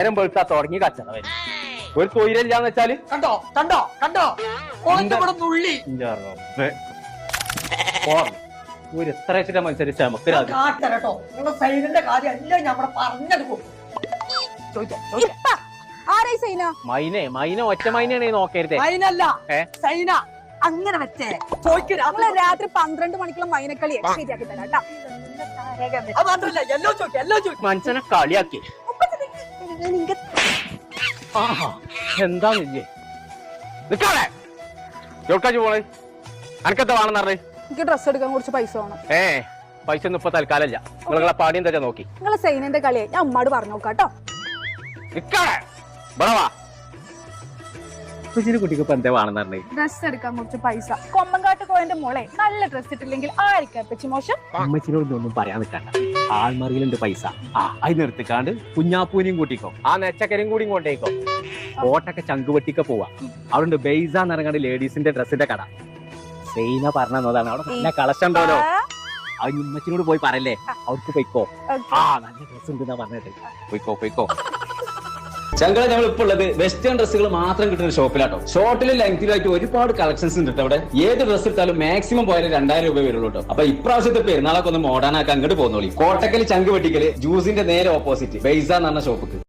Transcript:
നേരം വെളുത്താ തുടങ്ങി കച്ചറ ഒരു തൊഴിലില്ലാന്ന് വെച്ചാൽ? കണ്ടോ? കണ്ടോ? കണ്ടോ? ഓന്റെ ഇവിടെ നുള്ളി. ഇന്റെ റബ്ബേ. പോണം. ഒരു എത്ര വെച്ചിട്ട് മത്സരിച്ച? നമുക്ക് രാജി. കാട്ടരട്ടോ നിങ്ങളുടെ സൈനിന്റെ കാര്യം എല്ലാം ഞാൻ ഇവിടെ പറഞ്ഞത് കൊടുക്കും. ചോദിച്ചോ ചോദിച്ചോ ഇപ്പ. ആരായി സൈന? മൈനെ മൈന ഒറ്റ മൈനയാണ് ഈ നോക്കരുതേ. സൈനല്ല. ഏ? സൈന. അങ്ങനെ വെച്ചേ ചോദിക്ക് നമ്മൾ രാത്രി രാത്രി പന്ത്രണ്ട് മണിക്കുള്ള മൈനക്കളി ശരിയാക്കി തരാം കേട്ടോ. അത് മാത്രല്ല എല്ലോ ചോദിക്കും എല്ലോ ചോദിക്കും. മനുഷ്യനെ കളിയാക്കി. ആഹാ, എന്താന്നില്ലേ നിക്കാളെ എവിടേക്കാ പോണേ അനക്കെന്താ വേണമെന്ന് പറഞ്ഞേ? എനിക്ക് ഡ്രസ്സ് എടുക്കാൻ കുറച്ച് പൈസ വേണം. ഏ പൈസ ഒന്നും ഇപ്പൊ തൽക്കാലല്ല നിങ്ങളെ പാടി എന്താ നോക്കി. നിങ്ങളെ സൈനന്റെ കളിയെ. ഞാൻ ഉമ്മാട് പറഞ്ഞു നോക്കാം കേട്ടോ നിക്കാളെ ബറവാ കുട്ടിക്ക് ഇപ്പൊ എന്താ വേണമെന്ന് പറഞ്ഞേ? ഡ്രസ്സ് എടുക്കാൻ കുറച്ച് പൈസ. കൊമ്പങ്കാട്ട് കോയന്റെ മോളെ നല്ല ഡ്രസ്സ് ഇട്ടില്ലെങ്കിൽ ആയിരിക്കാം പറ്റി മോശം? അമ്മച്ചിനോട് ഒന്നും പറയാൻ നിൽക്കണ്ട. ആൾമറിയിലുണ്ട് പൈസ. ആ അത് നിർത്തിക്കാണ്ട് കുഞ്ഞാപ്പൂനെയും കൂട്ടിക്കോ. ആ നെച്ചക്കരയും കൂടി കൊണ്ടേക്കോ. കോട്ടൊക്കെ ചങ്കുവെട്ടിക്ക പോവാ. അവിടെ ബെയ്സ എന്നിറങ്ങാണ്ട് ലേഡീസിന്റെ ഡ്രസ്സിന്റെ കട. സെയിന പറഞ്ഞതാണ് അവിടെ നല്ല കളക്ഷൻ ഉണ്ടല്ലോ അത് ഉമ്മച്ചിനോട് പോയി പറയല്ലേ? അവർക്ക് പൊയ്ക്കോ. ആ നല്ല ഡ്രസ് ഉണ്ട് പറഞ്ഞിട്ട്. പൊയ്ക്കോ പൊയ്ക്കോ. ചങ്കള ഞങ്ങൾ ഇപ്പോൾ ഉള്ളത് വെസ്റ്റേൺ ഡ്രസ്സുകൾ മാത്രം കിട്ടുന്ന ഷോപ്പിലാട്ടോ ഷോർട്ടിലും ലെങ്തിലായിട്ട് ഒരുപാട് കളക്ഷൻസ് ഉണ്ട് അവിടെ. ഏത് ഡ്രസ്സ് എടുത്താലും മാക്സിമം പോയാലും രണ്ടായിരം രൂപ വരുള്ളൂ കേട്ടോ അപ്പൊ ഇപ്രാവശ്യത്തെ പെരുന്നാളൊക്കെ ഒന്ന് മോഡേൺ ആക്കാൻ അങ്ങോട്ട് പോകുന്നോളി കോട്ടക്കൽ ചങ്ക് വെട്ടിക്കൽ ജ്യൂസിന്റെ നേരെ ഓപ്പോസിറ്റ് ബൈസ എന്ന് പറഞ്ഞ ഷോപ്പിക്ക്